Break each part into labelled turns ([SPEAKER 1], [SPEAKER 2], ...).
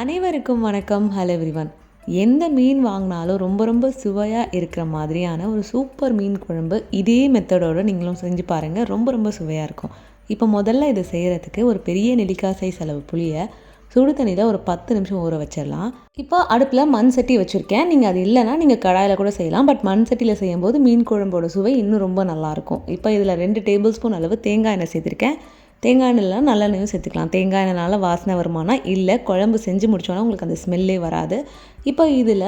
[SPEAKER 1] அனைவருக்கும் வணக்கம். Hello everyone எந்த மீன் வாங்கினாலும் ரொம்ப ரொம்ப சுவையாக இருக்கிற மாதிரியான ஒரு சூப்பர் மீன் குழம்பு இதே மெத்தடோடு நீங்களும் செஞ்சு பாருங்கள் ரொம்ப ரொம்ப சுவையாக இருக்கும். இப்போ முதல்ல இதை செய்கிறதுக்கு ஒரு பெரிய நெல்லிக்காய் சைஸ் அளவு புளியை சுடு தண்ணியில் ஒரு பத்து நிமிஷம் ஊற வச்சிடலாம். இப்போ அடுப்பில் மண் சட்டி வச்சுருக்கேன். நீங்கள் அது இல்லைன்னா நீங்கள் கடாயில் கூட செய்யலாம். பட் மண் சட்டியில் செய்யும்போது மீன் குழம்போட சுவை இன்னும் ரொம்ப நல்லாயிருக்கும் இப்போ இதில் ரெண்டு டேபிள் ஸ்பூன் அளவு தேங்காய் எண்ணெய் சேர்த்துருக்கேன். தேங்காய் எண்ணெயில் நல்லெண்ணெயும் சேர்த்துக்கலாம். தேங்காய் எண்ணெய்னால வாசனை வருமானா இல்லை குழம்பு செஞ்சு முடிச்சோன்னா உங்களுக்கு அந்த ஸ்மெல்லே வராது. இப்போ இதில்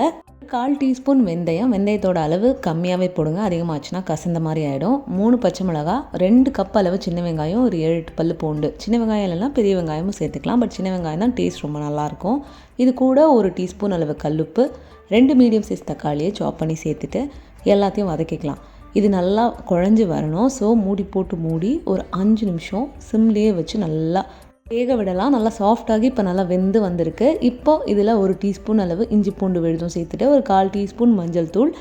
[SPEAKER 1] கால் டீஸ்பூன் வெந்தயம் வெந்தயத்தோட அளவு கம்மியாகவே போடுங்க. அதிகமாகச்சுன்னா கசந்த மாதிரி ஆகிடும் மூணு பச்சை மிளகா ரெண்டு கப் அளவு சின்ன வெங்காயம் ஒரு ஏழு எட்டு பல் பூண்டு. சின்ன வெங்காயம் இல்லைனா பெரிய வெங்காயமும் சேர்த்துக்கலாம். பட் சின்ன வெங்காயம் தான் டேஸ்ட் ரொம்ப நல்லாயிருக்கும். இது கூட ஒரு டீஸ்பூன் அளவு கல்லுப்பு ரெண்டு மீடியம் சைஸ் தக்காளியை சாப் பண்ணி சேர்த்துட்டு எல்லாத்தையும் வதக்கிக்கலாம். இது நல்லா குழஞ்சி வரணும். ஸோ மூடி போட்டு மூடி ஒரு அஞ்சு நிமிஷம் சிம்லேயே வச்சு நல்லா வேக விடலாம். நல்லா சாஃப்டாகி இப்போ நல்லா வெந்து வந்திருக்கு. இப்போ இதில் ஒரு டீஸ்பூன் அளவு இஞ்சி பூண்டு விழுதும் சேர்த்துட்டு ஒரு கால் டீஸ்பூன் மஞ்சள் தூள்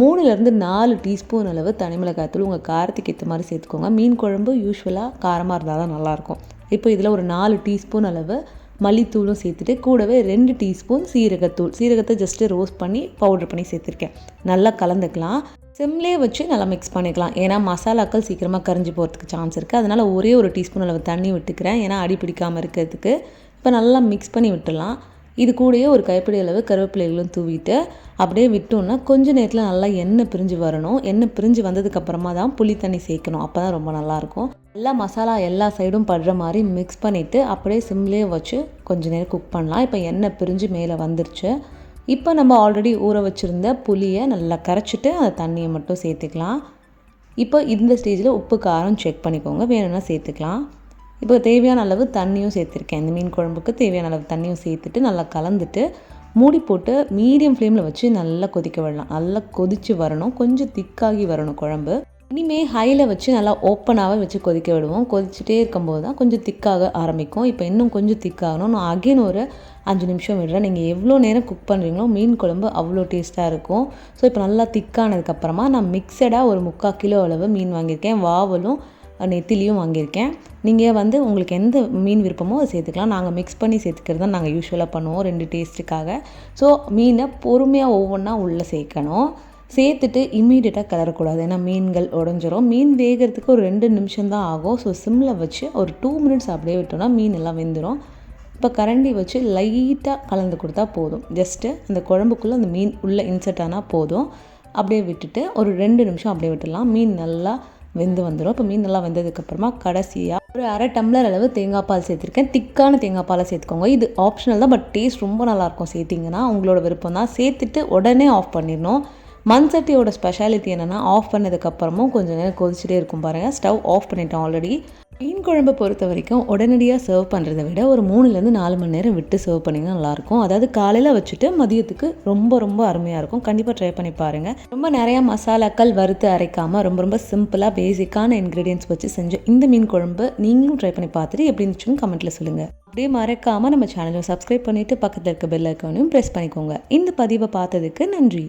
[SPEAKER 1] மூணுலேருந்து நாலு டீஸ்பூன் அளவு தனிமிளகாய் தூள். உங்கள் காரத்துக்கு ஏற்ற மாதிரி சேர்த்துக்கோங்க. மீன் குழம்பு யூஸ்வலாக காரமாக இருந்தால் தான் நல்லாயிருக்கும் இப்போ இதில் ஒரு நாலு டீஸ்பூன் அளவு மல்லித்தூளும் சேர்த்துட்டு கூடவே ரெண்டு டீஸ்பூன் சீரகத்தூள். சீரகத்தை ஜஸ்ட்டு ரோஸ்ட் பண்ணி பவுடர் பண்ணி சேர்த்துருக்கேன். நல்லா கலந்துக்கலாம். சிம்லேயே வச்சு நல்லா மிக்ஸ் பண்ணிக்கலாம். ஏன்னா மசாலாக்கள் சீக்கிரமாக கரைஞ்சி போகிறதுக்கு சான்ஸ் இருக்குது அதனால் ஒரே ஒரு டீஸ்பூன் அளவு தண்ணி விட்டுக்கிறேன். ஏன்னா அடி பிடிக்காமல் இருக்கிறதுக்கு. இப்போ நல்லா மிக்ஸ் பண்ணி விட்டுடலாம். இது கூடயே ஒரு கைப்பிடி அளவு கருவேப்பிலைகளும் தூவிட்டு அப்படியே விட்டோம்னா கொஞ்ச நேரத்தில் நல்லா எண்ணெய் பிரிஞ்சு வரணும். எண்ணெய் பிரிஞ்சு வந்ததுக்கப்புறமா தான் புளி தண்ணி சேர்க்கணும். அப்போ தான் ரொம்ப நல்லாயிருக்கும் எல்லா மசாலா எல்லா சைடும் படுற மாதிரி மிக்ஸ் பண்ணிவிட்டு அப்படியே சிம்லேயே வச்சு கொஞ்சம் நேரம் குக் பண்ணலாம். இப்போ எண்ணெய் பிரிஞ்சு மேலே வந்துருச்சு. இப்போ நம்ம ஆல்ரெடி ஊற வச்சுருந்த புளியை நல்லா கரைச்சிட்டு அந்த தண்ணியை மட்டும் சேர்த்துக்கலாம். இப்போ இந்த ஸ்டேஜில் உப்பு காரம் செக் பண்ணிக்கோங்க. வேணும்னா சேர்த்துக்கலாம். இப்போ தேவையான அளவு தண்ணியும் சேர்த்துருக்கேன். இந்த மீன் குழம்புக்கு தேவையான அளவு தண்ணியும் சேர்த்துட்டு நல்லா கலந்துட்டு மூடி போட்டு மீடியம் ஃப்ளேமில் வச்சு நல்லா கொதிக்க விடலாம். நல்லா கொதித்து வரணும். கொஞ்சம் திக்காகி வரணும் குழம்பு. இனிமேல் ஹையில் வச்சு நல்லா ஓப்பனாகவே வச்சு கொதிக்க விடுவோம். கொதிச்சுட்டே இருக்கும்போது தான் கொஞ்சம் திக்காக ஆரம்பிக்கும். இப்போ இன்னும் கொஞ்சம் திக்காகணும். நான் அகைன் ஒரு அஞ்சு நிமிஷம் விடுறேன். நீங்கள் எவ்வளோ நேரம் குக் பண்ணுறீங்களோ மீன் குழம்பு அவ்வளோ டேஸ்ட்டாக இருக்கும். ஸோ இப்போ நல்லா திக்கானதுக்கப்புறமா நான் மிக்சடாக ஒரு முக்கால் கிலோ அளவு மீன் வாங்கியிருக்கேன். வாவலும் நெத்திலியும் வாங்கியிருக்கேன். நீங்கள் வந்து உங்களுக்கு எந்த மீன் விருப்பமோ அதை சேர்த்துக்கலாம். நாங்கள் மிக்ஸ் பண்ணி சேர்த்துக்கிறது தான் நாங்கள் யூஸ்வலாக பண்ணுவோம். ரெண்டு டேஸ்ட்டுக்காக ஸோ மீனை பொறுமையாக ஒவ்வொன்றா உள்ளே சேர்க்கணும். சேர்த்துட்டு இம்மீடியட்டாக கிளறக்கூடாது. ஏன்னா மீன்கள் உடஞ்சிரும். மீன் வேகிறதுக்கு ஒரு ரெண்டு நிமிஷம் தான் ஆகும். ஸோ சிம்மில் வச்சு ஒரு டூ மினிட்ஸ் அப்படியே விட்டோம்னா மீன் எல்லாம் வெந்துடும் இப்போ கரண்டி வச்சு லைட்டாக கலந்து கொடுத்தா போதும். ஜஸ்ட்டு அந்த குழம்புக்குள்ளே அந்த மீன் உள்ளே இன்சர்ட் ஆனால் போதும். அப்படியே விட்டுட்டு ஒரு ரெண்டு நிமிஷம் அப்படியே விட்டுடலாம். மீன் நல்லா வெந்து வந்துடும் இப்போ மீன் நல்லா வெந்ததுக்கப்புறமா கடைசியாக ஒரு அரை டம்ளர் அளவு தேங்காய் பால் சேர்த்துருக்கேன். திக்கான தேங்காய் பாலை சேர்த்துக்கோங்க. இது ஆப்ஷனல் தான் பட் டேஸ்ட் ரொம்ப நல்லாயிருக்கும் சேர்த்திங்கன்னா. உங்களோட விருப்பம் தான் சேர்த்துட்டு உடனே ஆஃப் பண்ணிடணும். மண் சட்டியோட ஸ்பெஷாலிட்டி என்னென்னா ஆஃப் பண்ணதுக்கப்புறமும் கொஞ்சம் நேரம் கொதிச்சுட்டே இருக்கும் பாருங்கள் ஸ்டவ் ஆஃப் பண்ணிட்டேன் ஆல்ரெடி மீன் குழம்பை பொறுத்த வரைக்கும் உடனடியாக சர்வ் பண்ணுறதை விட ஒரு மூணுலேருந்து நாலு மணி நேரம் விட்டு சர்வ் பண்ணிங்கன்னா நல்லாயிருக்கும். அதாவது காலையில் வச்சுட்டு மதியத்துக்கு ரொம்ப ரொம்ப அருமையாக இருக்கும். கண்டிப்பாக ட்ரை பண்ணி பாருங்கள் ரொம்ப நிறையா மசாலாக்கள் வறுத்து அரைக்காமல் ரொம்ப ரொம்ப சிம்பிளாக பேசிக்கான இன்க்ரீடியன்ஸ் வச்சு செஞ்ச இந்த மீன் குழம்பு நீங்களும் ட்ரை பண்ணி பார்த்துட்டு எப்படி இருந்துச்சுன்னு கமெண்ட்டில் சொல்லுங்கள் அப்படியே மறக்காமல் நம்ம சேனலை சப்ஸ்கிரைப் பண்ணிவிட்டு பக்கத்தில் இருக்க பெல் ஐக்கானையும் ப்ரெஸ் பண்ணிக்கோங்க. இந்த பதிவை பார்த்ததுக்கு நன்றி.